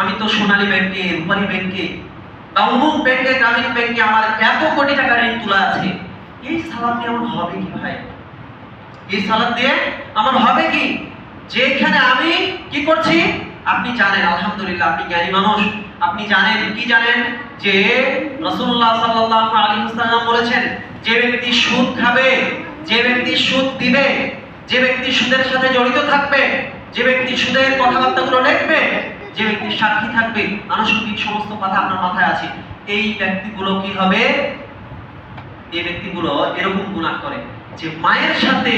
আমি তো সোনালী ব্যাংকে, রূপালী ব্যাংকে বা অমুক ব্যাংকে, গ্রামীণ ব্যাংকে আমার এত কোটি টাকা ঋণ তোলা আছে। এই সালাদ দিয়ে আমার হবে কি ভাই? এই সালাদ দিয়ে আমার হবে কি? যেখানে আমি কি করছি? আপনি জানেন, আলহামদুলিল্লাহ, আপনি জ্ঞানী মানুষ। আপনি জানেন, কি জানেন? যে রাসূলুল্লাহ সাল্লাল্লাহু আলাইহি ওয়াসাল্লাম বলেছেন, যে ব্যক্তি সুদ খাবে, যে ব্যক্তি সুদ দিবে, যে ব্যক্তি সুদের সাথে জড়িত থাকবে, যে ব্যক্তি সুদের কথাবার্তাগুলো লিখবে যে ব্যক্তি সাক্ষী থাকবে, আনুষঙ্গিক সমস্ত কথা আপনার মাথায় আছে, এই ব্যক্তিগুলো কি হবে? এই ব্যক্তিগুলো এরকম গুনাহ করে যে মায়ের সাথে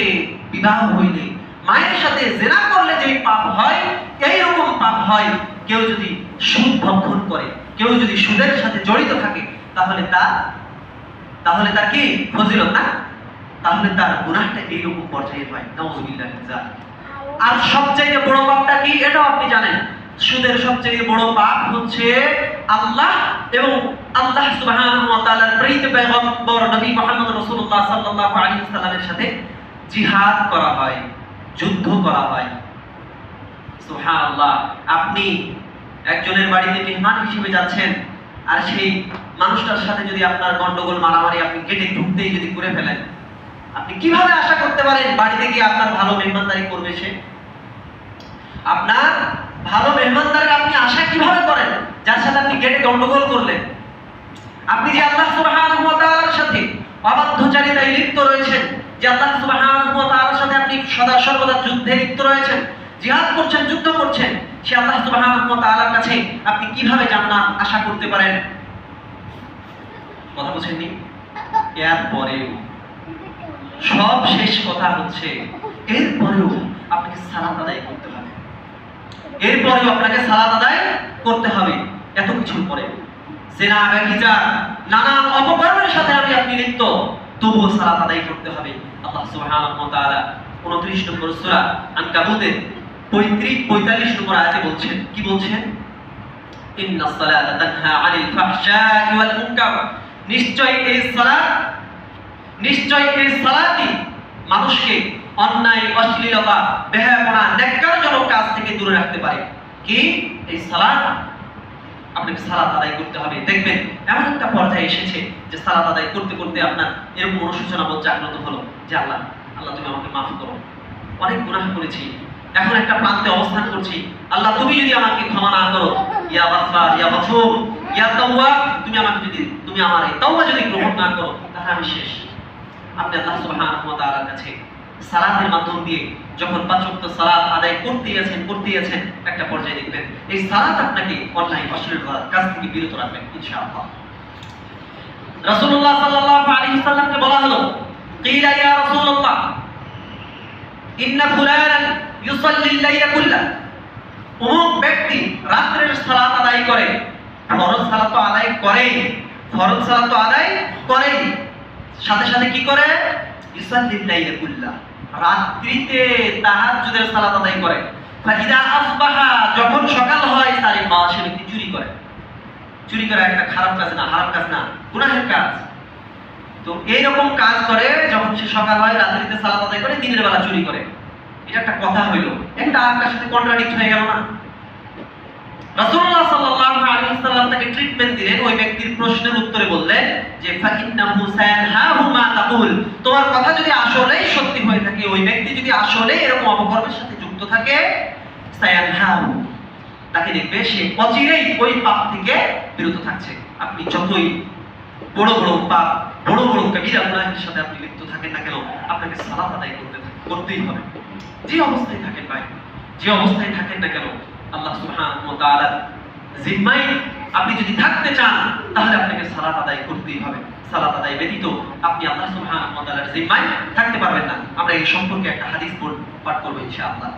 বিবাহ হইলে, মায়ের সাথে জেনা করলে যে পাপ হয় এই রকম পাপ হয়, কেউ যদি সুদ ভক্ষণ করে, কেউ যদি সুদের সাথে জড়িত থাকে, তাহলে তার তাহলে তার কি ফজিলত না? তাহলে তার গুনাহটা এইরকম পর্যায়ে হয়। আর সবচেয়ে বড় পাপটা কি? এটাও আপনি জানেন। সুদের সবচেয়ে বড় পাপ হচ্ছে আল্লাহ এবং আল্লাহ সুবহানাহু ওয়া তাআলার প্রিয় পয়গম্বর নবী মুহাম্মদ রাসূলুল্লাহ সাল্লাল্লাহু আলাইহি ওয়াসাল্লামের সাথে জিহাদ করা হয়, যুদ্ধ করা হয়। সুবহানাল্লাহ, আপনি একজনের বাড়িতে মেহমান হিসেবে যাচ্ছেন আর সেই মানুষটার সাথে যদি আপনার গন্ডগোল, মারামারি আপনি গেটে ঢুকতেই যদি করে ফেলেন, আপনি কীভাবে আশা করতে পারেন বাড়িতে গিয়ে আপনার ভালো মেহমানদারি করবে সে? আপনার ভালো মেহমানদারি আপনি আশা কীভাবে করেন? যার সাথে আপনি গেটে গন্ডগোল করলেন। আপনি যে আল্লাহ সুবহানাহু ওয়া তাআলার সাথে অবাধ্যচারিতায় লিপ্ত রয়েছেন, যে আল্লাহ সুবহানাহু ওয়া তাআলার সাথে আপনি সদা সর্বদা যুদ্ধে লিপ্ত রয়েছেন, জিহাদ করছেন, যুদ্ধ করছেন, সে আল্লাহ সুবহানাহু ওয়া তাআলার কাছে আপনি কীভাবে জান্নাত আশা করতে পারেন? কথা বুঝেননি এরপরেও। সব শেষ কথা হচ্ছে, এরপরেও আপনাকে সালাত আদায় করতে হবে। এরপরেও আপনাকে সালাত আদায় করতে হবে এত কিছুর পরে। সেনা ব্যভিচার নানান অপকর্মের সাথে আমি আপনি লিপ্ত, তবুও সালাত আদায় করতে হবে। আল্লাহ সুবহানাহু ওয়া তাআলা 29 নম্বর সূরা আনকাবুতের 35 45 নম্বর আয়াতে বলছেন। কি বলছেন? ইন্না সালাতা তানহা আনিল ফাহশাই ওয়াল মুনকার। নিশ্চয় এই সালাত, নিশ্চয় এই সালাতই মানুষকে অন্যায়, অশ্লীলতা, বেহায়াপনা, ন্যাক্কারজনক কাজ থেকে দূরে রাখতে পারে। কি? এই সালাত আপনাকে সালাত আদায় করতে হবে। দেখবেন, এমন একটা পর্যায়ে এসেছে যে সালাত আদায় করতে করতে আপনার এরকম অনুশোচনা বোধ জাগ্রত হলো যে আল্লাহ আল্লাহ তুমি আমাকে মাফ করো। অনেক গুনাহ করেছি। এখন একটা প্রান্তে অবস্থান করছি। আল্লাহ, তুমি যদি আমাকে ক্ষমা না করো, ইয়া গাফফার, ইয়া গফুর, ইয়া তাওয়াব তুমি আমাকে যদি, তুমি আমার এই তাওবা যদি গ্রহণ না করো, তাহলে আমি শেষ। আপনি আল্লাহ সুবহানাহু ওয়া তাআলার কাছে সালাতের মাধ্যম দিয়ে যখন পাঁচ ওয়াক্ত সালাত আদায় করতেই আছেন করতেই আছেন একটা পর্যায়ে দেখবেন এই সালাত আপনাকে অন্যায় অশ্লীলতার কাছ থেকে বিরত রাখবেন, ইনশাআল্লাহ। রাসূলুল্লাহ সাল্লাল্লাহু আলাইহি ওয়াসাল্লামকে বলা হলো, কিলা ইয়া রাসূলুল্লাহ, ইন্না ফুলানান ইউসাল্লি আল-লাইলা কুল্লা। অমুক ব্যক্তি রাত্রের সালাত আদায় করে, ফরজ সালাত আদায় করেই, ফরজ সালাত আদায় করেই। সাথে সাথে কি করে? ইউসাল্লিল লাইলা কুল্লা। রাত্রিতে তাহাজ্জুদের সালাত আদায় করে। ফাইদা আসবাহা, যখন সকাল হয় মা সে ব্যক্তি চুরি করে। চুরি করা একটা খারাপ কাজ না কাজ না, গুনাহের কাজ। তো এইরকম কাজ করে, যখন সে সকাল হয়, রাত্রিতে সালাত আদায় করে, দিনের বেলা চুরি করে। এটা একটা কথা হইল। একটা আরেকটার সাথে কন্ট্রাডিক্ট হয়ে গেল না। তাকে ট্রিটমেন্ট দিলেন, ওই ব্যক্তির প্রশ্নের উত্তরে বললেন যে, ফাইন্নাহু সায়ানহাহু মা তাকুল। তোমার কথা যদি আসলেই সত্যি হয়ে থাকে, ওই ব্যক্তি যদি আসলে এরকম অপকর্মের সাথে যুক্ত থাকে সায়ানহাহু তাকে দেখবে সে অচিরেই ওই পাপ থেকে বিরত থাকছে। আপনি যতই বড় বড় পাপ বড় বড় কবিরা গুনাহের সাথে আপনি লিপ্ত থাকেন না কেন, আপনাকে সালাত আদায় করতে করতেই হবে। যে অবস্থায় থাকেন ভাই, যে অবস্থায় থাকেন না কেন, আল্লাহ সুবহানাহু ওয়া তাআলার জিম্মায় আপনি যদি থাকতে চান, তাহলে আপনাকে সালাত আদায় করতেই হবে। সালাত আদায় ব্যতীত আপনি আল্লাহ সুবহানাহু ওয়া তাআলার জিম্মায় থাকতে পারবেন না। আমরা এই সম্পর্কে একটা হাদিস পাঠ করব ইনশাআল্লাহ।